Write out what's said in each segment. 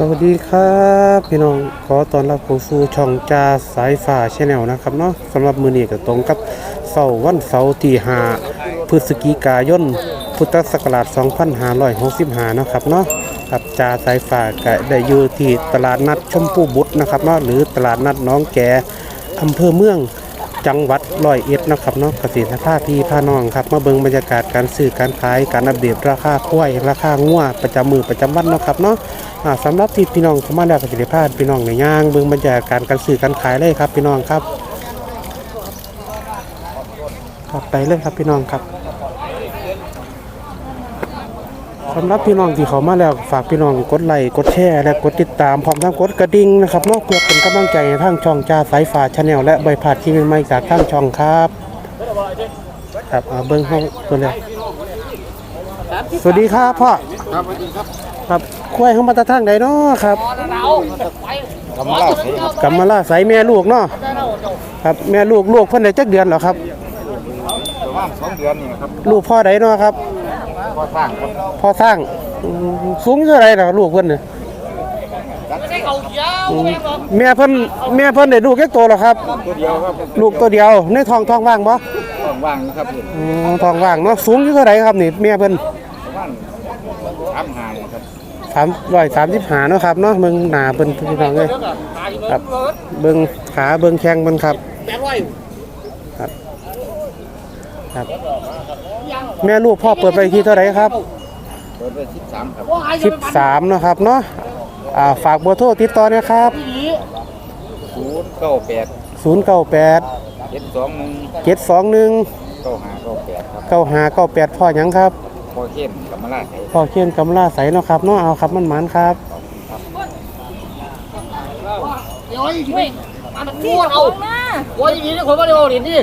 สวัสดีครับพี่น้องขอต้อนรับเข้าสู่ช่องจาสายฟ้าชแนลนะครับเนาะสำหรับมือนี้ก็ตรงกับเสาร์วันเสาร์ที่5พฤศจิกายน พุทธศักราช 2565นะครับเนาะครับจาสายฟ้าก็ได้อยู่ที่ตลาดนัดชมพูบุตรนะครับเนาะหรือตลาดนัดน้องแกอำเภอเมือง จังหวัดร้อยเอ็ดนะครับเนาะเกษตรท่าพี่พาน้องครับมาเบิ่งบรรยากาศการซื้อการขายการอัปเดตราคาข้วยราคางัวประจำมือประจำวันเนาะครับเนาะสำหรับที่พี่น้องเข้ามาแล้วก็จะได้พาพี่น้องในย่างเบิ่งบรรยากาศการซื้อการขายเลยครับพี่น้องครับครับไปเลยครับพี่น้องครับ สำหรับพี่น้องที่เขามาแล้วฝากพี่น้องกดไลค์กดแชร์และกดติดตามพร้อมทั้งกดกระดิ่งนะครับเนาะเพื่อเป็นกำลังใจให้ทางช่องจ้าสายฟ้าชาแนลและใบผาดที่ใหม่ๆจากทางช่องครับ ครับเอาเบิ้งให้ตัวเลยสวัสดีครับพ่อครับสวัสดีครับครับควายเข้ามาตะทางใดเนาะครับกำลังเล่าสิครับกำมาล่าใสแม่ลูกเนาะครับแม่ลูกลูกเพิ่นได้จักเดือนแล้วครับประมาณสองเดือนนี่นะครับลูกพ่อใดเนาะครับ พอสร้างครับพ่อสร้างอืมสูงเท่าไหร่ล่ะลูกเพิ่นน่ะอืมแม่เพิ่นแม่เพิ่นได้ลูกแค่โตแล้วครับ ตัวเดียวครับลูกตัวเดียวในท้องท้องว่างบ่ต้องว่างนะครับอืมท้องว่างเนาะสูงอยู่เท่าไหร่ครับนี่แม่เพิ่น ประมาณสามหางครับสามร้อยสามสิบหาเนาะครับเนาะเบิ่งหน้าเพิ่นพี่น้องเอ้ยครับเบิ่งขาเบิ่งแข้งเพิ่นครับครับครับ แม่ลูกพ่อเปิดไปที่เท่าไหร่ครับเปิดไปสิบสามครับสิบสามนะครับเนาะอ่าฝากเบอร์โทรติดต่อนะครับศูนย์เก้าแปดศูนย์เก้าแปดเจ็ดสองหนึ่งเจ็ดสองหนึ่งเก้าห้าเก้าแปดครับเก้าห้าเก้าแปดพ่อหยังครับพอเข้มกำมะลาไทยพ่อเขียนกำลาใสเนาะครับเนาะเอาครับมันหมันครับเดี๋ยวไอ้ที่มันม้วนเอาโอ้ยอย่างนี้คนมาเดียวดินี่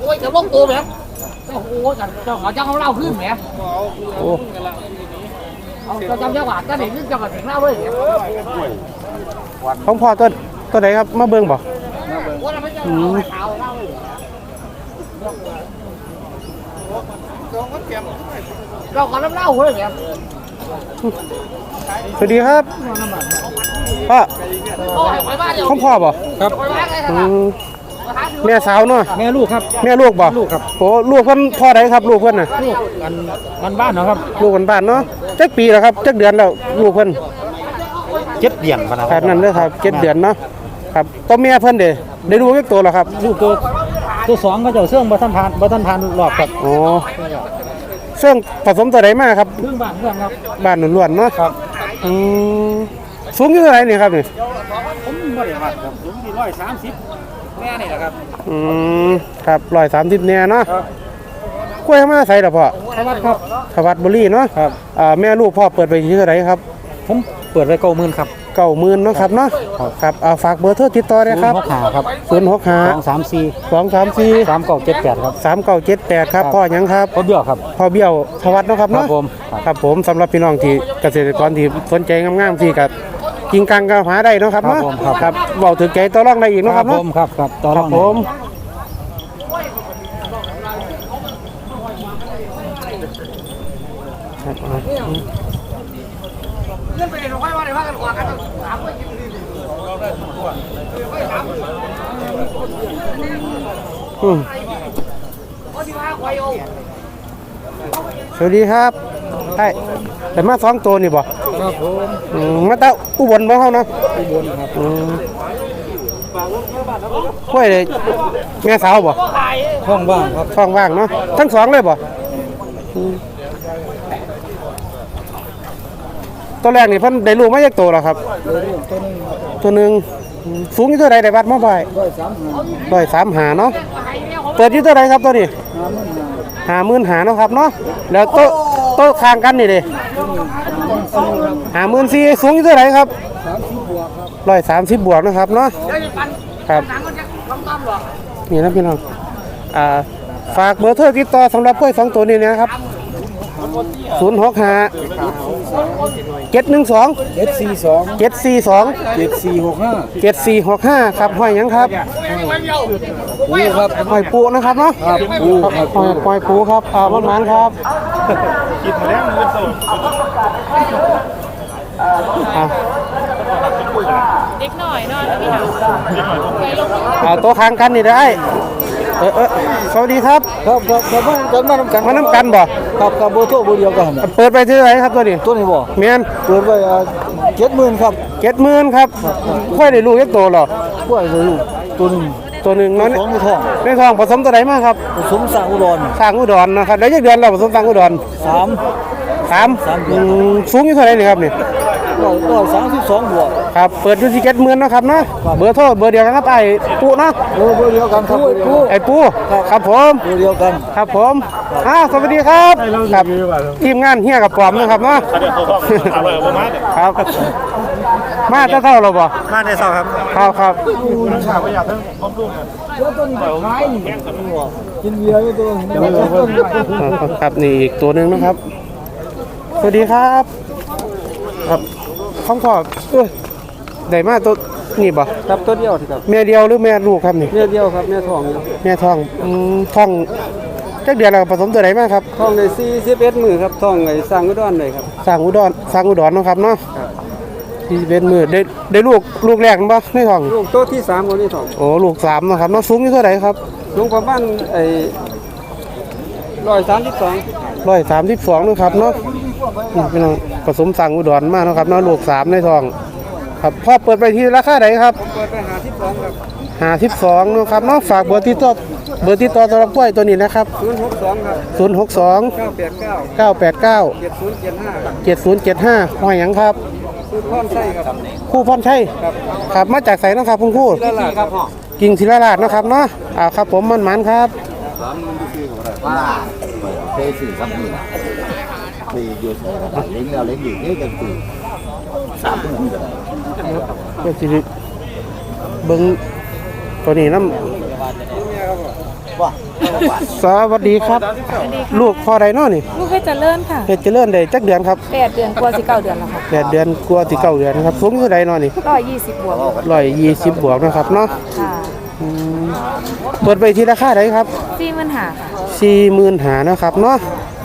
โอ้ยจะลงตัวไหม โอ้โหจังเจ้าขาเจ้าเขาเล่าขึ้นไหมโอ้เอาเจ้าจำเจ้าหวาดก็เห็นเจ้าก็ถึงเล่าด้วยของพ่อตัวตัวไหนครับมาเบิ่งบ่ว่าเราไม่เจ้าเอาขาวเล่าเลยเราขอน้ำเล่าเลยเนี่ยสวัสดีครับพ่อโอ้ยไปบ้านเดี๋ยวของพ่อบ่ครับ ไปบ้านเลยอืมแม่สาวเนาะแม่ลูกครับ แม่ลูกบ่ลูกครับโอ้ลูกเพิ่นพ่อใดครับ ลูกเพิ่นน่ะลูกกันบ้านบ้านเนาะครับลูกคนบ้านเนาะจักปีแล้วครับจักเดือนแล้วลูกเพิ่นเจ็ดเดือนพนะครับนั่นเด้อครับเจ็ดเดือนเนาะครับตัวเมียเพิ่นเด้ได้ดูเล็กตัวแล้วครับลูกตัวตัวสองก็เจ้าเสื่องบัทันพานบัทันพานรอบครับอ๋อเสื่องผสมตัวใดมาครับ เรื่องบ้านเรื่องครับบ้านล้วนๆเนาะครับอืมสูงอยู่เท่าไหร่นี่ครับนี่ผมบริวัติครับผมที่ร้อยสามสิบแม่นี่แหละครับอืมครับ130เนี่ยเนาะกล้วยมาใส่ล่ะพ่อสวัดครับสวัดบุรีเนาะครับอ่าแม่ลูกพ่อเปิดไปที่เท่าไหร่ครับ ผมเปิดไว้เก้าหมื่นครับเก้าหมื่นเนาะครับเนาะครับเอาฝากเบอร์โทรติดต่อเลยครับหกหาครับศูนย์หกห้าสองสามสี่สองสามสี่สามเก้าเจ็ดแปดครับสามเก้าเจ็ดแปดครับพ่อยังครับรถเบี้ยวครับพ่อเบี้ยวทวัดเนาะครับเนาะครับครับผมสำหรับพี่น้องที่เกษตรกรที่สนใจงามๆที่กับ กิงกังก็หาได้เนาะครับครับเนาะผมครับ ครับเบาถึงใจต่อรองได้อีกคเนาะครัรับบผเนาะมครับครับต่อครรัอบงผมครับเอาเรื่องไปเดี๋ยวค่อยว่าเดี๋ยวว่ากันกว่ากันถามว่าอืมเขาที่ว่าควายโอ้สวัสดีครับ ใช่แต่มาสองตัวนี่บ่ครับผมอืมมาตาอุบลบ่เฮาเนาะอุบลครับอืมกล้วยเลยแม่สาวบ่ห้องว่างครับท้องว่างเนาะทั้งสองเลยบ่อืมตัวแรกนี่เพิ่นได้ลูกมาจากตัวแล้วครับตัวหนึ่งอืมสูงอยู่เท่าไรได้วัดมาบ่อยร้อยสามหาร้อยสามหาเนาะเปิดอยู่เท่าไรครับตัวนี้หาหมื่นหาเนาะครับเนาะแล้วโต๊ะ โต๊ะข้างกันนี่เด้หาหมื่นสี่สูงอยู่เท่าไรครับสามสิบบวกครับร้อยสามสิบบวกนะครับเนาะเดี๋ยวจะปันครับหนังมันจะต้องต้อมหรอกนี่นะพี่น้องอ่าฝากเบอร์โทรติดต่อสำหรับกล้วยสองตัวนี้นะครับศูนย์หกห้าเจ็ดหนึ่งสองเจ็ดสี่สองเจ็ดสี่สองเจ็ดสี่หกห้าเจ็ดสี่หกห้าครับห้อยหยังครับ นี่ครับห้อยปูนะครับเนาะครับปูครับห้อยห้อยปูครับอ่าบ้านหมันครับเอาเด็กหน่อยนอนพี่หาไปลงเอาโต๊ะค้างกันนี่ได้เออเออสวัสดีครับครับครับครับมากันมานำกันมาน้ำกันบ่ครับกับโบโต้โบเดียวกันน่ะเปิดไปที่ไหนครับตัวนี้ตัวนี้บ่เมียนเปิดไว้เจ็ดหมื่นครับเจ็ดหมื่นครับค่อยได้ลูกเล็กโตหรอกกล้วยเลยลูก ตัวหนึงตัวหนึ่งเน้อยสองในท้องในทองผสมตัวไหนมาครับผสมสร้างอุดรสร้างอุดรนะครับแล้วยังเดือนเราผสมสร้างอุดรสามสามสามเดือือนมสูงอยู่เท่าไหร่นี่ครับนี่ร้อยร้อยสามสิบสองบวกครับเปิดอยู่ที่เจ็ดหมื่นนาะครับเนาะเบอร์โทรเบอร์เดียวกันครับไอ้ปูเนาะเออเบอร์เดียวกันครับเบอร์เดียวกันไอ้ปูครับผมเบอร์เดียวกันครับผมอ้าวสวัสดีครับครับทีมงานเฮียกับปอมนะครับเนาะครับ มาเท่าเท่าเราบ่มาในสองครับครับครับกินเบียร์อยู่ตัวนี้ครับนี่อีกตัวหนึ่งนะครับ สวัสดีครับ ครับข้องขอบเอ้ยได้มาตัวนี่บ่ครับตัวเดียวที่ครับแม่เดียวหรือแม่ลูกครับนี่เมียเดียวครับเมียทองอยู่แม่ท้องอืมท้องจักเดือนแล้วผสมตัวไหนมาครับทองในสี่สิบเอ็ดมือครับทองในสร้างอุดรเลยครับ สร้างอุดรสร้างอุดรเนาะครับเนาะ ที่เป็นมือได้ได้ลูกลูกแรกบ่ในท้องลูกโต๊ะที่สามคนนี้ทองโอ้ลูกสามเนาะครับเนาะสูงอยู่เท่าไหร่ครับลุงประมาณไอ้ร้อยสามสิบสองร้อยสามสิบสองนะครับเนาะนี่พี่น้องผสมสั่งอุดรมาเนาะครับเนาะลูกสามในท้อง ครับพ่อเปิดไปที่ราคาไหนครับเปิดไปหาที่สองครับหาสิบสองนาะครับเนาะฝากเบอร์ติดต่อเบอร์ติดต่อสำหรับกล้วยตัวนี้นะครับศูนย์หกสองครับศูนย์หกสองเก้าแปดเก้าเก้าแปดเก้าเจ็ดศูนย์เจ็ดห้าเจ็ดศูนย์เจ็ดห้าห้อยหยังครับ คือพ่อนไส้ครับคู่พรชัยครับมาจากไสเนาะครับคุณครู่ละลาครับพ่อกิ่งศิลาราชเนาะครับเนาะอ่าครับผมมันมันครับเคยสื่อซ้ำนี่นะปีอยู่เลี้ยงแล้วเลี้ยงอยู่นี่กันปีสามปีนี่ก็ได้ก็สิได้เบิ้งตัวนี้น้ว่าำ สวัสดีครับ ลูกพ่อใดเนาะนี่ลูกให้เจริญค่ะเฮ็ดเจริญได้จักเดือนครับแปดเดือนกว่าสิเก้าเดือนแล้วค่ะแปดเดือนกลัวาสิเก้าเดือนครับสูงเท่าใดเนาะนี่ร้อยยี่สิบบวกร้อยยี่สิบบวกนะครับเนาะค่ะอืมเปิดไปที่ราคาไหนครับสี่หมื่นหาค่ะสี่หมื่นหานะครับเนาะ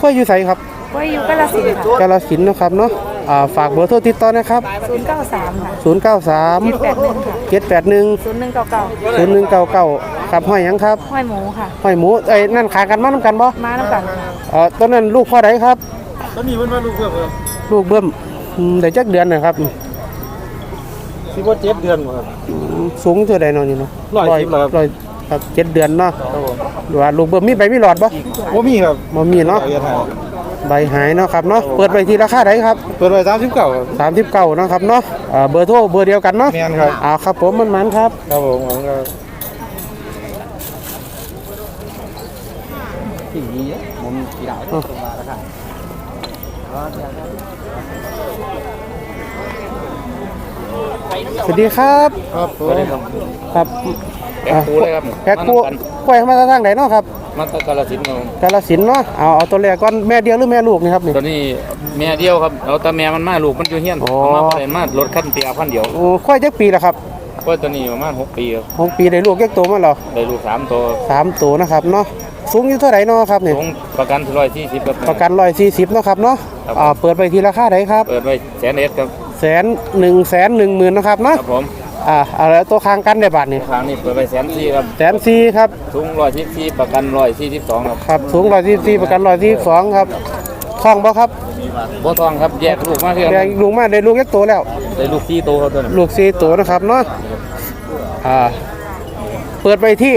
ค่อยอยู่ไสครับไว้อยู่กาลสินธุ์ค่ะกาลสินธุ์นะครับเนาะอ่าฝากเบอร์โทรติดต่อนะครับศูนย์เก้าสามค่ะ 093แปดหนึ่งค่ะ 781ศูนย์หนึ่งเก้าเก้า0199 ครับห้อยหยังครับห้อยหมูค่ะ ห้อยหมูเอ้ยนั่นขากันมานํกันบ่มาน้ำกันเอ่อตอนนั้นลูกพ่อใดครับตอนนี้มันมาลูกเพื่อนลูกเบิ่มอืมได้จักเดือนนะครับสิบว่าเจ็ดเดือนครับ อืมสูงเท่าใดเนาะนี่เนาะร้อยสิบเหรอครับ ร้อยครับเจ็ดเดือนเนาะครับผมหรือว่าลูกเบิ่มมีใบมีหลอดบ่ว่ามีครับบ่มีเนาะเรียนหาใบหายเนาะครับเนาะเปิดไปที่ราคาใดครับ เปิดไว้สามสิบเก้าครับ 39เนาะครับเนาะอ่าเบอร์โทรเบอร์เดียวกันเนาะแม่นครับอ่าครับผมมันมันครับ ครับผมผมก็ ที่นี้มันกี่ดาวตรงมาแล้วค่ะสวัสดีครับครับผมครับแพ็คคู่เลยครับแพ็คคู่กล้วยมาทางไหนเนาะครับมันตะกาลสินธุ์ครับผมกาลสินธุ์เนาะเอาเอาตัวแรกก่อนแม่เดียวหรือแม่ลูกนี่ครับนี่ตัวนี้แม่เดียวครับเอาแต่แม่มันมาลูกมันอยู่เฮียนอ๋อเอามาบ่ได้มารถคันเตียพันเดียวโอ้ค่อยจักปีแล้วครับก็ตัวนี้ประมาณหกปีครับหกปีได้ลูกแยกโตมาแล้วได้ลูกสามตัวสามตัวนะครับเนาะ สูงอยู่เท่าไหร่เนาะครับนี่ลงประกันที่ร้อยสี่สิบครับ ประกันร้อยสี่สิบเนาะครับเนาะครับ อ่าเปิดไปทีราคาไหนครับเปิดไว้แสนเอ็ดครับ แสนหนึ่งแสนหนึ่งหมื่นนะครับเนาะครับผมอ่าเอาแล้วตัวค้างกันได้บาทนี่ทางนี้เปิดไว้แสนสี่ครับแสนสี่ครับทุงร้อยสี่สิบประกันร้อยสี่สิบสองครับครับสูงร้อยสี่สี่ประกันร้อยสี่สองครับทองบ่ครับบ่ทองครับแยกลูกมาเพื่อนเดี๋ยวลูกมาได้ลูกแยกโตแล้ว ได้ลูกสี่ตัวครับตัวนี้ลูกสี่ตัวนะครับเนาะอ่าเปิดไปที่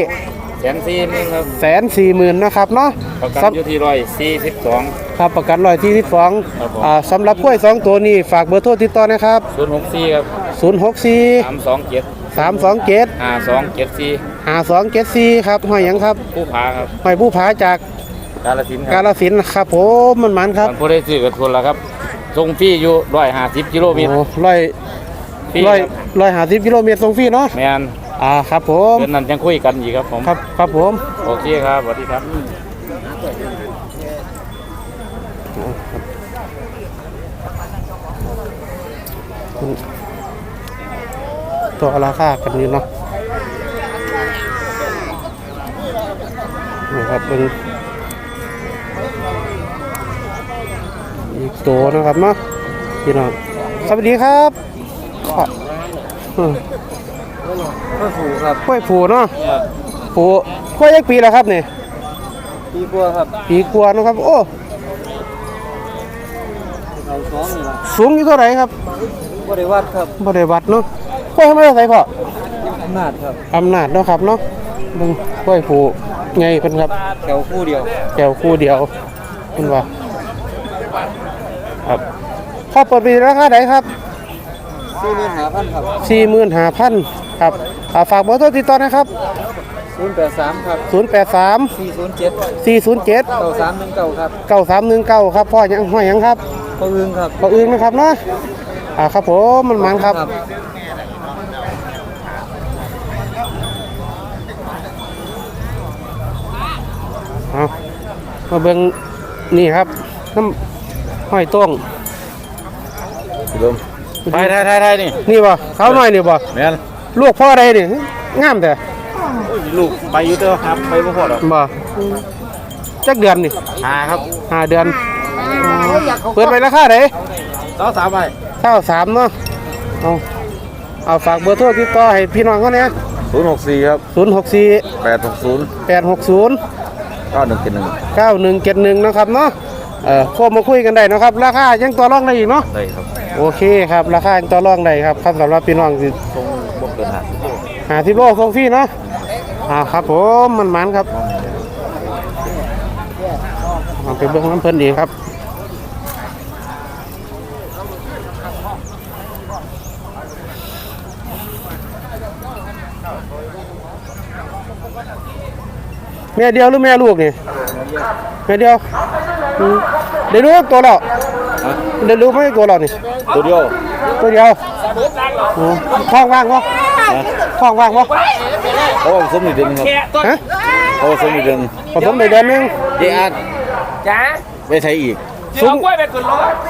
แสนสี่นึงครับแสนสี่หมื่นนะครับเนาะประกันสำอยู่ที่ร้อยสี่สิบสองครับประกันร้อยที่ที่สองครับผมอ่าสำหรับกล้วยสองตัวนี้ฝากเบอร์โทรติดต่อนะครับศูนย์หกสี่ครับศูนย์หกสี่สามสองเจ็ดสามสองเจ็ดห้าสองเจ็ดสี่ห้าสองเจ็ดสี่ครับห้อยหยังครับผู้พาครับห้อยผู้ผาจากกาลสินธุ์คการับลสินธุ์ครับผมมันมันครับบางผู้ได้ซื้อกับทุนแล้วครับส่งฟรีอยู่ร้อยห้าสิบกิโลเมตรโอ้ร้อยฟรีร้อยครับร้อยห้าสิบกิโลเมตรส่งฟรีเนาะแมน อ่าครับผมเดือนนั้นยังคุยกันอีกครับผมครับครับผมโอเคครับสวัสดีครับตัวราคากันอยู่เนาะนี่ครับเป็นอีกตัวนะครับเนาะพี่น้องสวัสดีครับ พ่ออืมก็ถูกครับกล้วยผูเนาะผูกล้วยยักปีแล้วครับนี่ปีกว่าครับปีกว่าเนาะครับ โอ้เอาสองนี่ละสูงอยู่เท่าไหร่ครับบริวัดครับบ่ได้วัดเนาะกล้วยทำไมใส่พ่ออำนาจครับอำนาจเนาะครับเนาะเบิ่งกล้วยผูไงเพิ่นครับแถวคู่เดียวแก้วคู่เดียวเพิ่นว่าครับพ่อเปิดปีราคาไหนครับสี่หมื่นห้าพันครับ45,000 ครับอ่าฝากเบอร์โทรติดต่อนะครับ ศูนย์แปดสามครับ083 สี่ศูนย์เจ็ด407 เก้าสามหนึ่งเก้าครับ9319 ครับพ่อยังห้อยยังครับก็อึ้งครับ บ่อื่นนะครับเนาะอ่าครับผมมันมันครับ เอามาเบิ่งนี่ครับน้ำห้อยต้งลมไทยไทยไทยไทยนี่นี่บ่เขาหน่อยนี่บ่แม่น ลูกพ่อใดนี่งามแต่ลูกไปอยู่เด้อครับไปบ่พอดอกบ่จักเดือนนี่หาครับห้าเดือนเปิดไปราคาไหนสาวสามไปเท่าสามเนาะเอาเอาฝากเบอร์โทรติดต่อให้พี่น้องเขาเนี่ยศูนย์หกสี่ครับศูนย์หกสี่แปดหกศูนย์แปดหกศูนย์เก้าหนึ่งเจ็ดหนึ่งเก้าหนึ่งเจ็ดหนึ่งนะครับเนาะเออโทรมาคุยกันได้นะครับ ราคายังต่อรองได้อีกเนาะได้ครับ โอเคครับ ราคายังต่อรองได้ครับครับสำหรับพี่น้องที่ หาที่โลส่งฟรีเนาะอ่าครับผมมันมันครับเอาไปเบื้องน้ำเพิ่นดีครับแม่เดียวหรือแม่ลูกนี่แม่เดียวอืมเดี๋ยวรู้ตัวแล้วเดี๋ยวรู้ไหมตัวเรานี่ตัวเดียวตัวเดียวโอ้ท้องว่างปะ ท้องว่างปะเพราะว่าผสมอีกเดือนหนึงครับฮะเพราะว่าผสมอีกเดือนผสมในเดือนหนึงเจอาร์จ้าไปไทยอีกสูง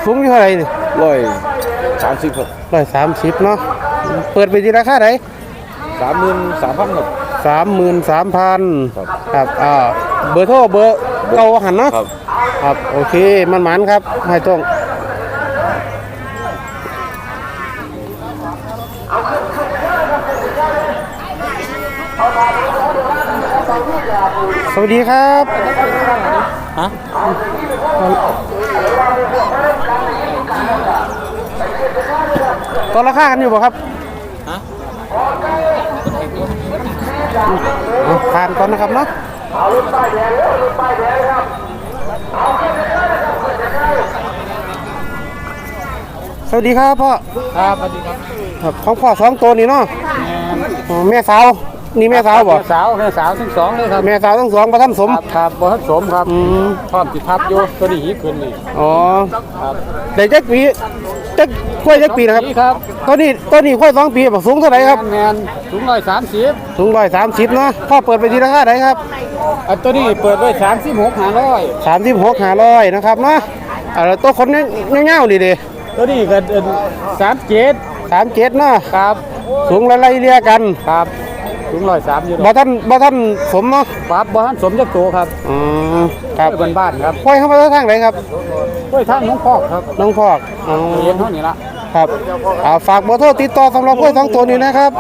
สูงอยู่เท่าไหร่นี่ร้อยสามสิบครับร้อยสามสิบเนาะเปิดไปที่ราคาไหนสามหมื่นสามพันครับ สามหมื่นสามพันครับครับอ่าเบอร์โทรเบอร์เก่าหันเนาะครับ ครับโอเคมันหมันครับไม่ต้อง สวัสดีครับฮะต่อราคากันอยู่ป่ะครับฮะเอาผ่านก่อนนะครับเนาะสวัสดีครับพ่อ ครับสวัสดีครับ ครับของพ่อสองตัวนี่เนาะอ๋อแม่สาว นี่แม่สาวบ่แม่สาวแม่สาวทั้งสองเลยครับแม่สาวทั้งสองประทันสมครับครับบ่ทันสมครับอืมพร้อมสิทับอยู่ตัวนี้หีขึ้นนี่อ๋อครับได้จักปีจักกล้วยจักปีนะครับนี่ครับตัวนี้ตัวนี้กล้วยสองปีบ่สูงเท่าไหร่ครับแมนสูงร้อยสามสิบสูงร้อยสามสิบเนาะพ่อเปิดไปที่ราคาไหนครับอันตัวนี้เปิดไว้สามสิบหกห้าร้อยสามสิบหกห้าร้อยนะครับเนาะอ่าแล้วตัวคนเงี้ยๆนี่เด้ตัวนี้ก็สามเจ็ดสามเจ็ดเนาะครับ สูงไล่ๆเรียกันครับ สูงร้อยสามอยู่บ่ท่านบ่ท่านสมเนาะครับบ่ทันสมจักตัวครับอืมครับบ้านบ้านๆครับห้อยเข้ามาทางไหนครับห้วยท่านน้องพอกครับน้องพอกอ๋อเรียนเท่านี้ละครับอ่าฝากเบอร์โทรติดต่อสำหรับห้วยสองตัวนี้นะครับ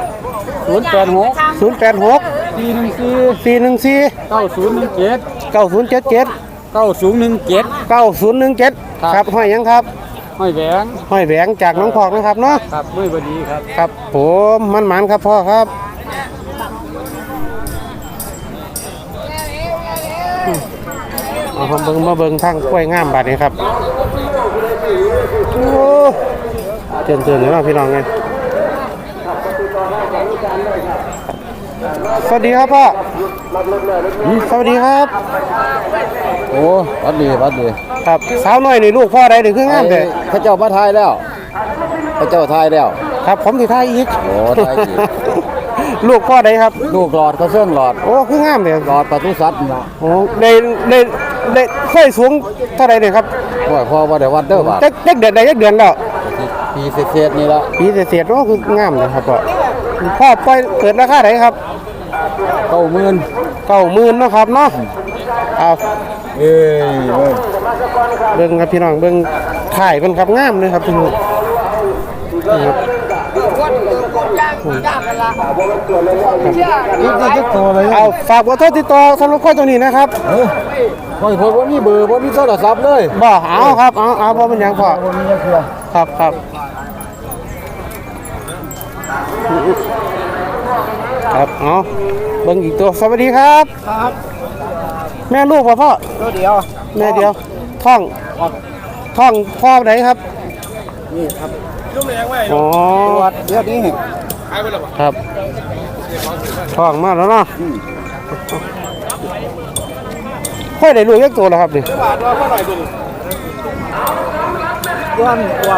ศูนย์แปดหก086สี่หนึ่งสี่414เก้าศูนย์หนึ่งเจ็ด9077เก้าศูนย์หนึ่งเจ็ด9017ครับครับห้อยหยังครับห้อยแหวงห้อยแหวงจากน้องพอกนะครับเนาะครับด้วยบดีครับ ครับผมมันหมันครับพ่อครับ ผมเบิ่งมาเบิ่งทางกล้วยงามบาดนี้ครับโอ้เตือนเตือนเลยเนาะพี่น้องไงสวัสดีครับพ่ออืมสวัสดีครับ โอ้วัดดีวัดดีครับสาวน้อยนี่ลูกพ่อใดหรือคืองามแต่พระเจ้ามาทายแล้วพระเจ้าทายแล้ว ครับผมสิทายอีกโอ้ทายอีกลูกพ่อใดครับ ลูกหลอดเขาเสื่องหลอด โอ้คืองามเลยหลอดปศุสัตว์นะโอ้ในใน ในเคยสูงเท่าไหรเนี่ยครับพ่อพ่อว่าได้วัดเด้อบาทเด็กเด็กเดือนใดเด็กเดือนแล้วปีเศษๆนี่ละปีเศษๆก็คืองามเลยครับพ่อพ่อปล่อยเกิดราคาไหนครับเก้าหมื่นเก้าหมื่นเนาะครับเนาะเอาเอ้ยเอ้ยเบิ่งครับพี่น้องเบิ่งถ่ายเป็นครับงามเลยครับพี่น้องครับค ย่างย่างกันละเอนี่ก็จะโตเลยเอาฝากเบอโทรติดต่อสำหรับคนตรงนี้นะครับพอผมว่ามีเบอร์ว่ามีโทรศัพท์เลยบ่เอาครับเอาเอาเป็นหยังพ่อวันยังพอครับครับครับเอาเบิ่งอีกตัวสวัสดีครับ ครับ แม่ลูกพ่อพ่อตัวเดียวแม่เดียว ท่องท่องพ่อไหนครับ นี่ครับ อ๋อตัวเดียวนี้ครับท่องมาแล้วเนาะค่อยได้ลูกยักตัวแล้วครับนี่ย้อนตัว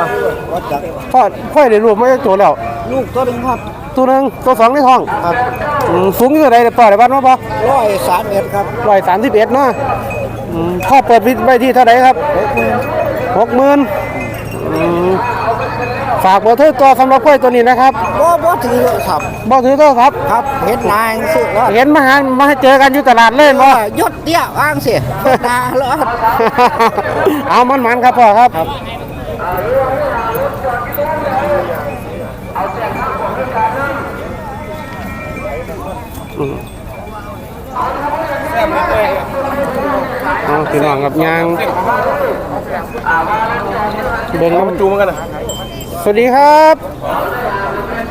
วัดจักรพ่อค่อยได้ลูกมายักตัวแล้ว ลูกตัวหนึงครับ ตัวหนึงตัวสองในท้องครับอืมสูงอยู่เท่าใดเดี๋ยวปล่อยได้บ้านมาปะร้อยสามเอ็ดครับร้อยสามสิบเอ็ดเนาะอืมพ่อเปิดไว้ที่เท่าไหร่ครับหกหมื่นอืม ฝากเบอร์โทรต่อสำหรับกล้วยตัวนี้นะครับบ่บ่ถือครับบอกถือโทรครับ ครับเห็นนายสิว่าเห็นมาหามาให้เจอกันอยู่ตลาดเล่นบ่ยศเตี้ยอ้างสิตาเลอดเอามันมันๆครับพ่อครับอืมเอาพี่น้องกับยางเบิ่งน้ำจูมันกัน สวัสดีครับ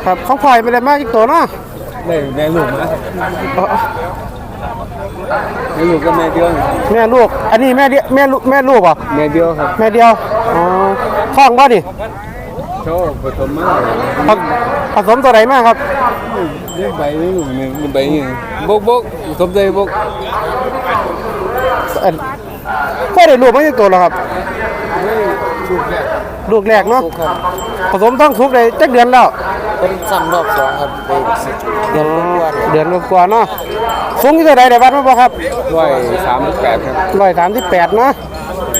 ครับของพ่อยไปเลยมากอีกตัวเนาะแม่แม่ลูกนะเอาแม่ลูกก็แม่เดียวแม่ลูก อันนี้แม่เดียวแม่ลูกแม่ลูกเหรอะแม่เดียวครับแม่เดียวอ๋อท้องบ่ดิโชว์ผสมมาผผสมตัวไหนมากครับเลี้ยงใบไม่ลูกหนึ่งใบหนึ่งบกบกสมใจบกเอิ่นพ่อได้ลูกไม่ใช่ตัวหรอครับ ลูกแรก ลูกแรกเนาะครับผสมต้องทุกได้จักเดือนแล้ว เป็นซ้ำรอบสองครับเป็นสิบเดือนกว่าเดือนกว่าๆเนาะสูงที่เท่าไหร่ได้บ้านมาบ่ครับด้วยสามแปดครับร้อยสามสิบแปดเนาะ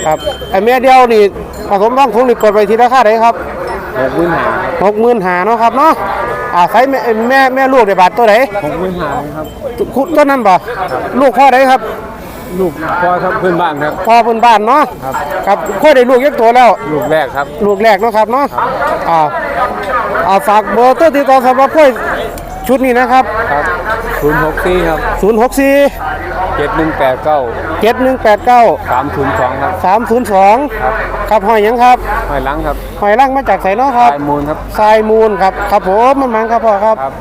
ครับไอแม่เดียวนี่ผสมต้องทุกนี่เปิดไปทีราคาไหนครับหกหมื่นหาหกหมื่นหาเนาะครับเนาะอ่าใช้แม่แม่แม่ลูกได้บาทตัวไหนหกหมื่นหาครับคุณต้นนั้นบ่ลูกพ่อไหนครับ ลูกพ่อครับเพื่อนบ้านครับพ่อเพิ่นบ้านเนาะครับค่อยได้ลูกยักตัวแล้ว ลูกแรกครับลูกแรกเนาะครับเนาะอ่าอ่าฝากเบอร์โทรติดต่อสำหรับกล้วยชุดนี้นะครับ ครับศูนย์หกสี่ครับ064 เจ็ดหนึ่งแปดเก้า7189 สามศูนย์สองครับ302 ครับหอยหยังครับหอยลังครับหอยล่างมาจากไสเนาะครับ ลายมูลครับ ทรายมูลครับ ครับผมมันมันครับพ่อครับ ครับ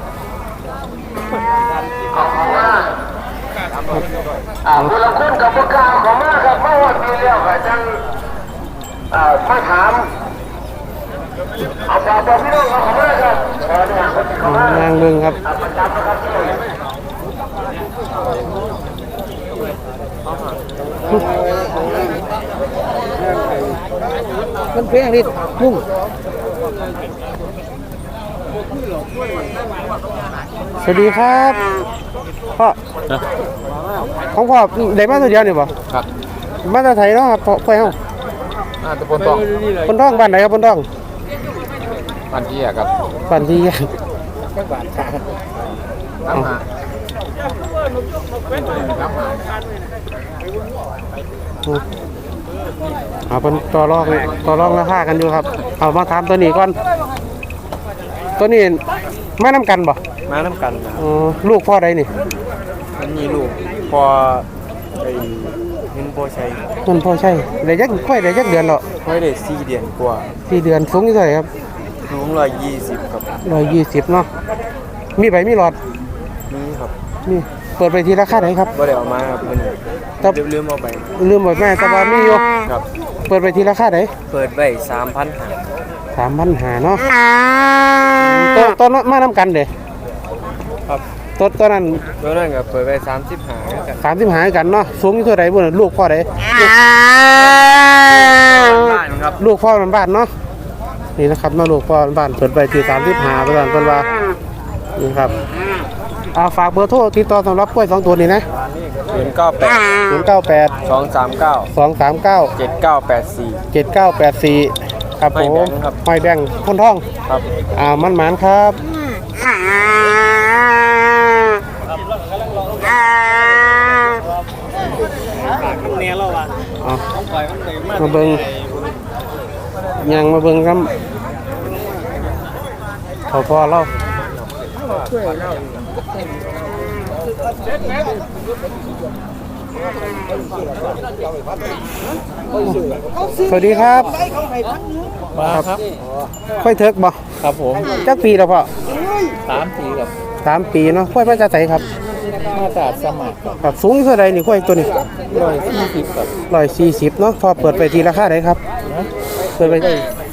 บุรุษคุณกับผู้กลางของมาครับมาวันนี้แล้วก็จังอ่ามาถามเอาฝากบอกพี่น้องของมาครับเออเนี่ยคนที่เขามานางเบิ่งครับประจำนะครับมันเพียงนิดมุ่ง สวัสดีครับพ่อของพ่อได้มาตัวเดียวนี่บ่ครับ มาจากไทยเนาะครับพ่อไปเฮาน่าจะปนต้องคนท้องบ้านไหนครับคนท้องพันที่อะครับบ้านที่น้ำหาเอาเป็นต่อรองต่อรองราคากันอยู่ครับ เอามาถามตัวนี้ก่อน ตัวนี้มาน้ำกันบ่มาน้ำกันนะอ๋อลูกพ่อใดนี่มันมีลูกพอไอ้เงินโปรชัยมันพ่อใช่ได้ยักค่อยได้ยักเดือนแล้วไม่ได้สี่เดือนกว่าสี่เดือนสูงอยู่เท่าไหร่ครับสูงร้อยยี่สิบครับร้อยยี่สิบเนาะมีใบมีหลอดนี่ครับนี่เปิดไปทีราคาไหนครับ บ่ได้เอามาครับมันครับ ลืมๆเอาไปลืมหมดแม่สบายมีอยู่ครับ เปิดไปทีราคาไหนเปิดไว้สามพันหา สามพันหาเนาะตัวตัวนั้นมาน้ำกันเด้ครับตัวตัวนั้นตัวนั้นก็เปิดไว้สามสิบหากันสามสิบหากันเนาะสูงอยู่เท่าไหร่บุญลูกพ่อใดบ้านครับลูกพ่อมันบ้านเนาะนี่นะครับมาลูกพ่อมันบ้านเปิดไปที่สามสิบหาเพื่อนเพื่อนว่านี่ครับเอาฝากเบอร์โทรติดต่อสำหรับกล้วยสองตัวนี้นะศูนย์เก้าแปดศูนย์เก้าแปดสองสามเก้าสองสามเก้าเจ็ดเก้าแปดสี่เจ็ดเก้าแปดสี่ ครับผห้อยมแบงค์ครับห้อยแบงค์คนท่อง ครับ อ่ามันหมานครับเอามาเบิงยังมาเบิงครับพอพอเรา สวัสดีครับมาครับค่อยเทิกบ่ครับผมจักปีแล้วพ่อสามปีกับสามปีเนาะค่อยมาจากไหนครับมาตราสมัครครับสูงเท่าไรนี่ค่อยตัวนี้ร้อยสี่สิบกับร้อยสี่สิบเนาะพอเปิดไปทีราคาไหนครับเปิดไป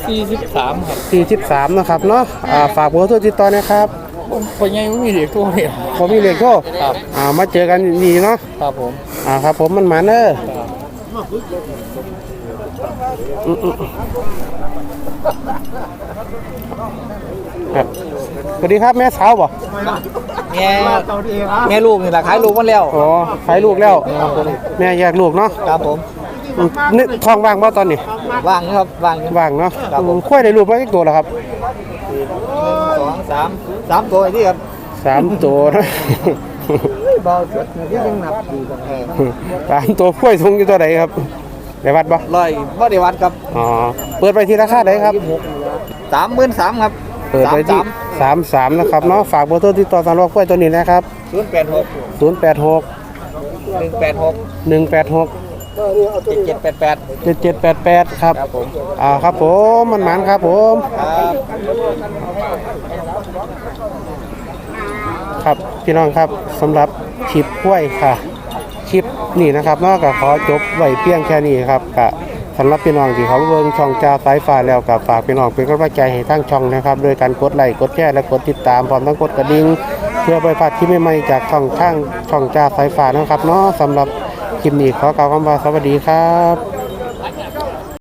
สี่สิบสามครับสี่สิบสามนะครับเนาะอ่าฝากเบอร์โทรติดต่อนะครับคนยังไม่มีเด็กตัวเนี่ยผมมีเลขโทรครับอ่ามาเจอกันดีเนาะครับผม อ่าครับผมมันหมาเนออืมอืมครับสวัสดีครับแม่สาวบ่แม่แม่ลูกนี่แหละขายลูกมันแล้วอ๋อขายลูกแล้วแม่แยกลูกเนาะครับผมอืมนี่ท้องว่างบ่ตอนนี้ว่างนะครับว่างอยู่ว่างเนาะครับผมค่อยได้ลูกมากี่ตัวแล้วครับสองสามสามตัวไอ้ที่ครับสามตัวนะ เบาสุดที่ยังหนักอยู่กันเออสามตัวค่อยทงอยู่ตัวไหนครับได้วัดบ่ร้อยบ่ได้วัดครับอ๋อเปิดไปที่ราคาไหนครับสามหมื่นสามครับเปิดไปที่สามสามนะครับเนาะฝากเบอร์โทรติดต่อสำหรับกล้วยตัวนี้นะครับศูนย์แปดหกศูนย์แปดหกหนึ่งแปดหกหนึ่งแปดหกเจ็ดเจ็ดแปดแปดเจ็ดเจ็ดแปดแปดครับครับผมอ่าครับผมมันหมันครับผม ครับพี่น้องครับสำหรับคลิปกล้วยค่ะ คลิปนี่นะครับนอกจากขอจบไว้เพียงแค่นี้ครับกะสำหรับพี่น้องที่เขาเบิ่งช่องจ่าสายฟ้าแล้วกับฝากพี่น้องเป็นกำลังใจให้ทั้งช่องนะครับโดยการกดไลค์กดแชร์และกดติดตามพร้อมทั้งกดกระดิ่งเพื่อไปพลาดคลิปใหม่ๆจากช่องข้างช่องจ่าสายฟ้านะครับเนาะสำหรับคลิปนี้ขอกล่าวคำว่าสวัสดีครับ